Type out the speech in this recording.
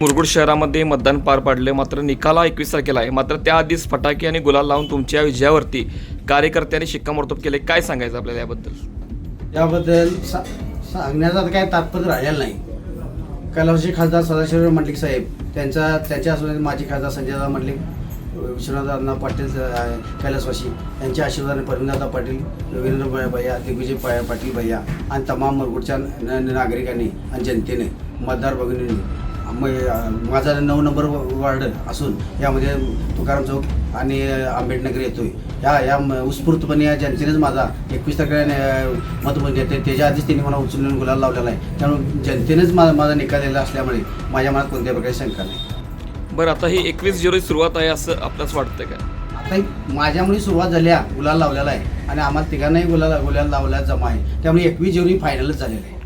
मुरगुड शहरामध्ये मतदान पार पाडले. मात्र निकाला एकवीस तारखेला आहे मात्र त्याआधीच फटाके आणि गुलाल लावून तुमच्या विजयावरती कार्यकर्त्यांनी शिक्कामोर्तब केले. काय सांगायचं आपल्याला याबद्दल? याबद्दल सा सांगण्याचा तर तात्पर्य राहिलेलं नाही. कैलासची खासदार सदाशिवराव मंडलिक साहेब त्यांचा त्यांच्या माजी खासदार संजयदा मंडलिक विश्वनाथदादा पाटील कैलासवासी यांच्या आशीर्वादाने परमदादा पाटील रवींद्र भैया दिग्विजय पाटील भैया आणि तमाम मुरगुडच्या न- नागरिकांनी आणि जनतेने मतदार भगिनींनी माझा नऊ नंबर वार्ड असून यामध्ये तुकाराम चौक आणि आंबेडनगर येतोय. या या उत्स्फूर्तपणे या जनतेनेच माझा एकवीस टक्के मत देते त्याच्या आधीच त्यांनी मला उचलून गुलाल लावलेला आहे. त्यामुळे जनतेनेच माझा माझा निकाल असल्यामुळे माझ्या मनात कोणत्या प्रकारे शंका नाही. बरं आता ही एकवीस जुलै सुरुवात आहे असं आपल्याच वाटतं का? आता ही माझ्यामुळे सुरुवात झाली आहे. गुलाल लावलेला आहे. आणि आम्हाला तिघांनाही गुलाल गुलाल लावला जमा आहे. त्यामुळे एकवीस जेवढी फायनलच झालेलं आहे.